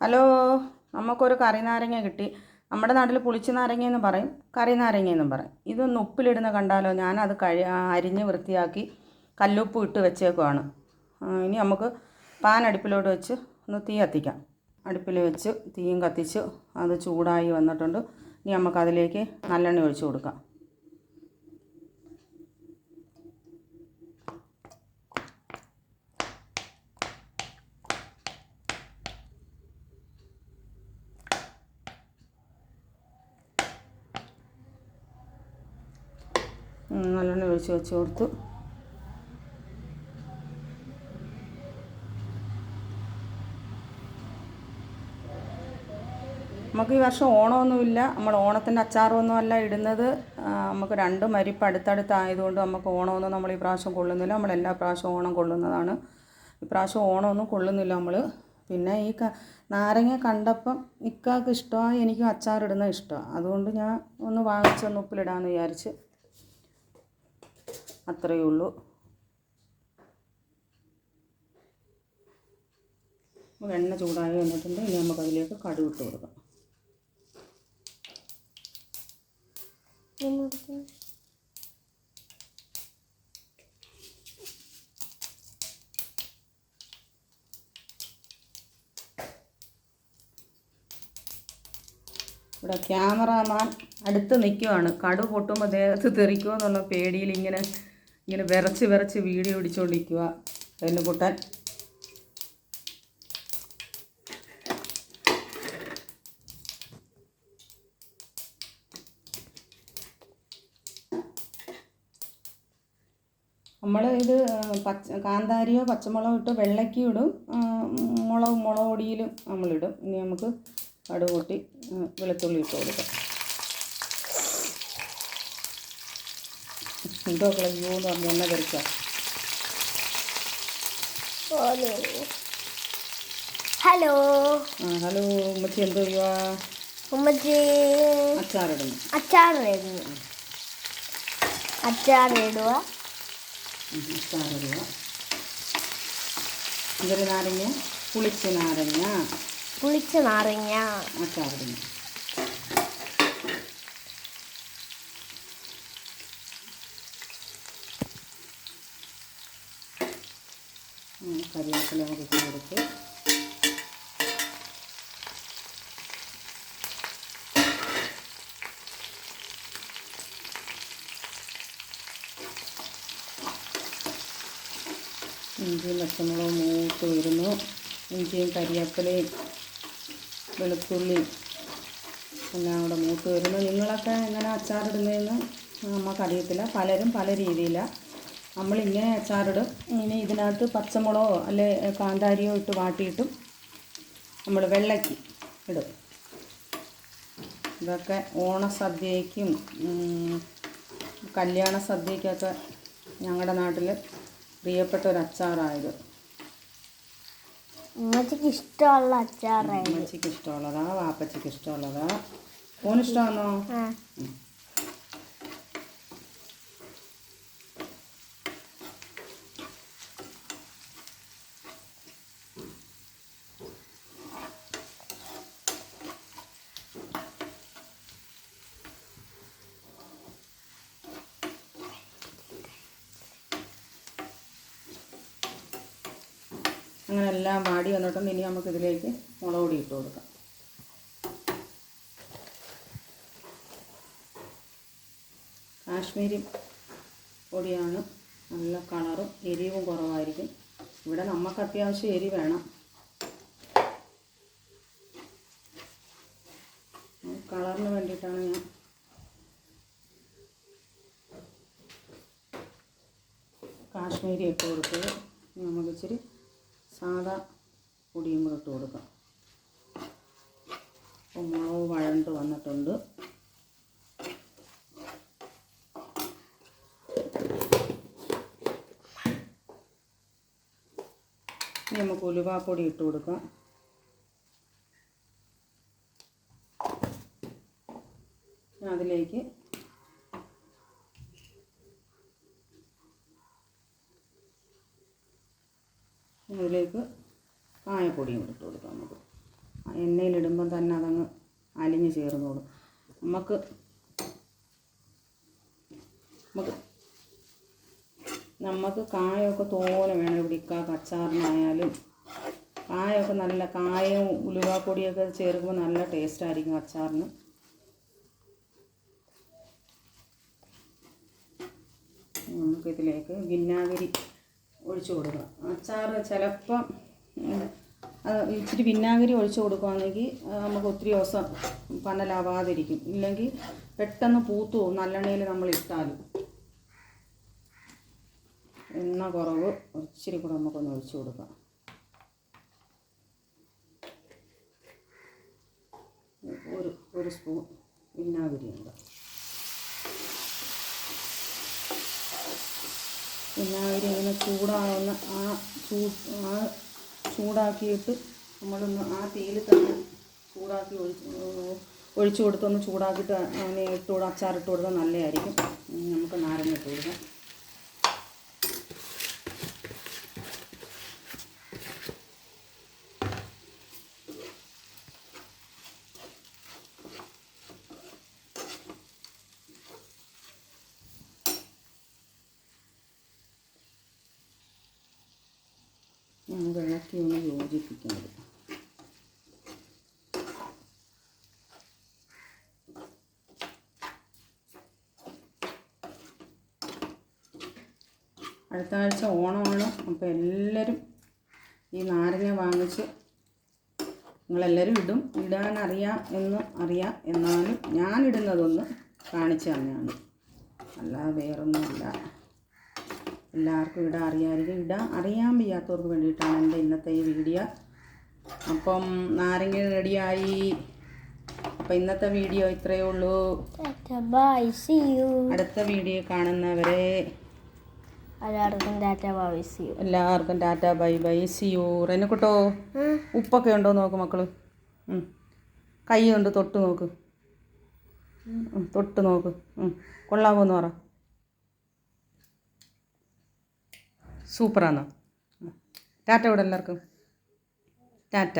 Hello നമുക്കൊരു കറി നാരങ്ങ കിട്ടി. നമ്മുടെ നാട്ടിൽ പുളിച്ച നാരങ്ങ എന്ന് പറയും കറി നാരങ്ങ എന്നും പറയും. ഇതൊന്ന് ഉപ്പിലിടുന്ന കണ്ടാലോ? ഞാനത് കഴി അരിഞ്ഞ് വൃത്തിയാക്കി കല്ലുപ്പ് ഇട്ട് വെച്ചേക്കുവാണ്. ഇനി നമുക്ക് പാൻ അടുപ്പിലോട്ട് വെച്ച് ഒന്ന് തീ കത്തിക്കാം. അടുപ്പിൽ വെച്ച് തീയും കത്തിച്ച് അത് ചൂടായി വന്നിട്ടുണ്ട്. ഇനി നമുക്കതിലേക്ക് നല്ലെണ്ണ ഒഴിച്ച് കൊടുക്കാം. നല്ലെണ്ണ ഒഴിച്ച് വെച്ച് കൊടുത്തു. നമുക്ക് ഈ വർഷം ഓണമൊന്നുമില്ല. നമ്മൾ ഓണത്തിന്റെ അച്ചാറൊന്നും അല്ല ഇടുന്നത്. നമുക്ക് രണ്ടും മരിപ്പ് അടുത്തടുത്തായതുകൊണ്ട് നമുക്ക് ഓണമൊന്നും നമ്മൾ ഈ പ്രാവശ്യം കൊള്ളുന്നില്ല. നമ്മൾ എല്ലാ പ്രാവശ്യവും ഓണം കൊള്ളുന്നതാണ്. ഇപ്രാവശ്യം ഓണമൊന്നും കൊള്ളുന്നില്ല നമ്മൾ. പിന്നെ ഈ ക നാരങ്ങ കണ്ടപ്പം ഇക്കാക്ക് ഇഷ്ടമാണ് എനിക്കും അച്ചാറിടുന്ന ഇഷ്ടമാണ്. അതുകൊണ്ട് ഞാൻ ഒന്ന് വാങ്ങിച്ചൊന്ന് ഉപ്പിലിടാമെന്ന് വിചാരിച്ച് അത്രയേ ഉള്ളൂ. എണ്ണ ചൂടായി വന്നിട്ടുണ്ട്. ഇനി നമുക്ക് അതിലേക്ക് കടുക് ഇട്ട് കൊടുക്കാം. ഇവിടെ ക്യാമറാമാൻ അടുത്ത് നിൽക്കുവാണ്. കടു പൊട്ടുമ്പോൾ ദേഹത്ത് തെറിക്കുമോ എന്നുള്ള പേടിയിൽ ഇങ്ങനെ ഇങ്ങനെ വിറച്ച് വിറച്ച് വീഡിയോ പിടിച്ചുകൊണ്ടിരിക്കുക അതിന് കൂട്ടാൻ നമ്മൾ ഇത് പച്ച കാന്താരിയോ പച്ചമുളകോ ഇട്ട് വെള്ളയ്ക്കും ഇടും. മുളക് മുളക് പൊടിയിലും നമ്മളിടും. ഇനി നമുക്ക് കടുകൂട്ടി വെളുത്തുള്ളി ഇട്ട് കൊടുക്കാം. എന്തോ കളയോ എന്ന് പറഞ്ഞു എന്നെ തെറിക്കാം. ഹലോ. ആ ഹലോ ഉമ്മച്ചി എന്തോ ചെയ്യുവാ? ഉമ്മച്ചി. അച്ചാറിടുന്നു. അച്ചാറിടുന്നു. അച്ചാറിടുക അച്ചാറിടുക ഇതൊരു നാരങ്ങ? പുളിച്ച നാരങ്ങ. പുളിച്ച നാരങ്ങ. അച്ചാറിടുന്നു. കറിവേപ്പില നമുക്ക് കൊടുത്ത്. ഇഞ്ചിയും പച്ചമുളകും മൂത്ത് വരുന്നു. ഇഞ്ചിയും കരിയാപ്പിലയും വെളുത്തുള്ളിയും എല്ലാം കൂടെ മൂത്ത് വരുന്നു. നിങ്ങളൊക്കെ എങ്ങനെ അച്ചാറിടുന്നതെന്ന്? നമുക്കറിയത്തില്ല പലരും പല രീതിയിലാണ് നമ്മളിങ്ങനെ അച്ചാറിടും ഇനി ഇതിനകത്ത് പച്ചമുളകോ അല്ലെ കാന്താരിയോ ഇട്ട് വാട്ടിയിട്ടും നമ്മൾ വെള്ളയ്ക്ക് ഇടും. ഇതൊക്കെ ഓണസദ്യയ്ക്കും സദ്യയ്ക്കും കല്യാണ സദ്യക്കൊക്കെ ഞങ്ങളുടെ നാട്ടിൽ പ്രിയപ്പെട്ട ഒരു അച്ചാറായത്. ഉമ്മച്ചിക്ക് ഇഷ്ടമുള്ള അച്ചാറായിരുന്നു അമ്മച്ചിക്ക് ഇഷ്ടമുള്ളതാ വാപ്പച്ചിക്ക് ഇഷ്ടമുള്ളതാ. മോന് അങ്ങനെ എല്ലാം വാടി വന്നിട്ടുണ്ട്. ഇനി നമുക്ക് ഇതിലേക്ക് മുളക് പൊടി ഇട്ട് കൊടുക്കാം. കാശ്മീരി പൊടിയാണ്. നല്ല കളറും എരിവും കുറവായിരിക്കും. ഇവിടെ നമുക്ക് അത്യാവശ്യം എരി വേണം. കളറിന് വേണ്ടിയിട്ടാണ് ഞാൻ കാശ്മീരി ഇട്ട് കൊടുത്തത്. ഇനി സാദാ പൊടിയും കൂടെ ഇട്ട് കൊടുക്കാം. അപ്പോൾ മുളക് വഴണ്ട് വന്നിട്ടുണ്ട്. ഇനി നമുക്ക് ഉലുവാപ്പൊടി ഇട്ട് കൊടുക്കാം. അതിലേക്ക് അതിലേക്ക് കായപ്പൊടിയും ഇട്ട് കൊടുക്കാം നമുക്ക്. എണ്ണയിലിടുമ്പം തന്നെ അതങ്ങ് അലിഞ്ഞ് ചേർന്നോളും. നമുക്ക് നമുക്ക് നമുക്ക് കായമൊക്കെ തോനെ വേണം ഇവിടെ ഇക്കാക്ക് അച്ചാറിനായാലും. കായമൊക്കെ നല്ല കായവും ഉലുവാപ്പൊടിയൊക്കെ ചേർക്കുമ്പോൾ നല്ല ടേസ്റ്റ് ആയിരിക്കും അച്ചാറിന്. നമുക്കിതിലേക്ക് വിനാഗിരി ഒഴിച്ചു കൊടുക്കുക അച്ചാർ ചിലപ്പം ഇച്ചിരി വിനാഗിരി ഒഴിച്ചു കൊടുക്കുകയാണെങ്കിൽ നമുക്ക് ഒത്തിരി ദിവസം പന്നലാവാതിരിക്കും. ഇല്ലെങ്കിൽ പെട്ടെന്ന് പൂത്തു നല്ലെണ്ണയിൽ നമ്മൾ ഇട്ടാൽ എണ്ണ കുറവ് ഇച്ചിരി കൂടെ നമുക്കൊന്ന് ഒഴിച്ചു കൊടുക്കാം. ഒരു ഒരു സ്പൂൺ വിനാഗിരി ഉണ്ട് വിനാഗിരി ഇങ്ങനെ ചൂടാവുന്ന ആ ചൂ ആ ചൂടാക്കിയിട്ട് നമ്മളൊന്ന് ആ തീയിൽ തന്നെ ചൂടാക്കി ഒഴിച്ച് ഒഴിച്ചു കൊടുത്തൊന്ന് ചൂടാക്കിയിട്ട് അങ്ങനെ ഇട്ട് കൊടു അച്ചാറിട്ട് കൊടുത്താൽ നല്ലതായിരിക്കും. നമുക്ക് നാരങ്ങ ഇട്ട് കൊടുക്കാം നമുക്ക് ഇളക്കി ഒന്ന് യോജിപ്പിക്കുന്നത്. അടുത്ത ആഴ്ച ഓണമാണ്. അപ്പോൾ എല്ലാവരും ഈ നാരങ്ങ വാങ്ങിച്ച് നിങ്ങളെല്ലാവരും ഇടും. ഇടാനറിയാം എന്ന് അറിയാം എന്നാലും ഞാനിടുന്നതൊന്ന് കാണിച്ചു തന്നെയാണ്. അല്ലാതെ വേറൊന്നുമല്ല. എല്ലാവർക്കും ഇടാൻ അറിയാമായിരിക്കും ഇടാൻ അറിയാൻ വയ്യാത്തവർക്ക് വേണ്ടിയിട്ടാണ് എന്റെ ഇന്നത്തെ ഈ വീഡിയോ. അപ്പം നാരങ്ങ റെഡിയായി. അപ്പം ഇന്നത്തെ വീഡിയോ ഇത്രയേ ഉള്ളൂ. ബൈ സീ യു അടുത്ത വീഡിയോ കാണുന്നവരെ എല്ലാവർക്കും ടാറ്റ ബൈ സി യു എല്ലാവർക്കും tata bye bye see you റെനക്കുട്ടോ ഉപ്പൊക്കെ ഉണ്ടോ നോക്ക് മക്കൾ. ഉം. കൈ കൊണ്ട് തൊട്ട് നോക്ക്. തൊട്ട് നോക്ക്. കൊള്ളാവോ കൊള്ളാമോ എന്ന് പറ. സൂപ്പറാന്നോ ടാറ്റ ഇവിടെ എല്ലാവർക്കും. ടാറ്റ.